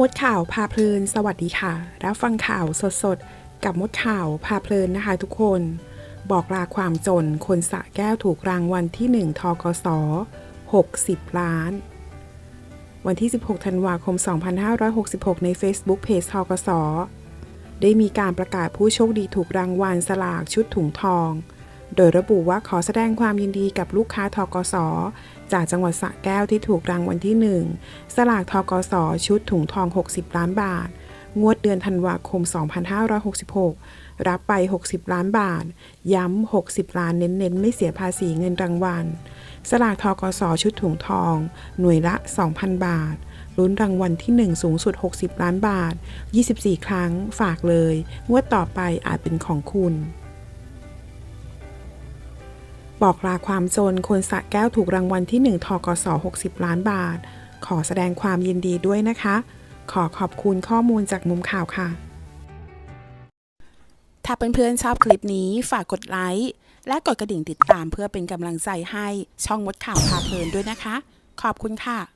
มดข่าวพาเพลิน สวัสดีค่ะ รับฟังข่าวสดๆ กับมดข่าวพาเพลินนะคะทุกคน บอกลาความจนคนสระแก้วถูกรางวัลที่ 1ทกส60 ล้าน วันที่ 16 ธันวาคม 2566 ใน Facebook Page ทกสได้มีการประกาศผู้โชคดีถูกรางวัลสลากชุดถุงทอง โดยระบุว่าขอแสดงความยินดีกับลูกค้าทกส จากจังหวัดสระแก้วที่ถูกรางวัลที่ 1 สลากทกส ชุดถุงทอง 60 ล้านบาท งวดเดือนธันวาคม 2566 รับไป 60 ล้านบาท ย้ำ 60 ล้านเน้นๆ ไม่เสียภาษีเงินรางวัล สลากทกส ชุดถุงทอง หน่วยละ 2,000 บาทลุ้นรางวัลที่ 1 สูงสุด 60 ล้านบาท 24 ครั้ง ฝากเลย งวดต่อไปอาจเป็นของคุณ บอกลาความจนคนสะแก้วถูกรางวัลที่ 1ทกส60 ล้านบาท ขอแสดงความยินดีด้วยนะคะ ขอขอบคุณข้อมูลจากมุมข่าวค่ะ ถ้าเพื่อนๆชอบคลิปนี้ฝากกดไลค์และกดกระดิ่งติดตามเพื่อเป็นกำลังใจให้ช่องมดข่าวพาเพลินด้วยนะคะ ขอบคุณค่ะ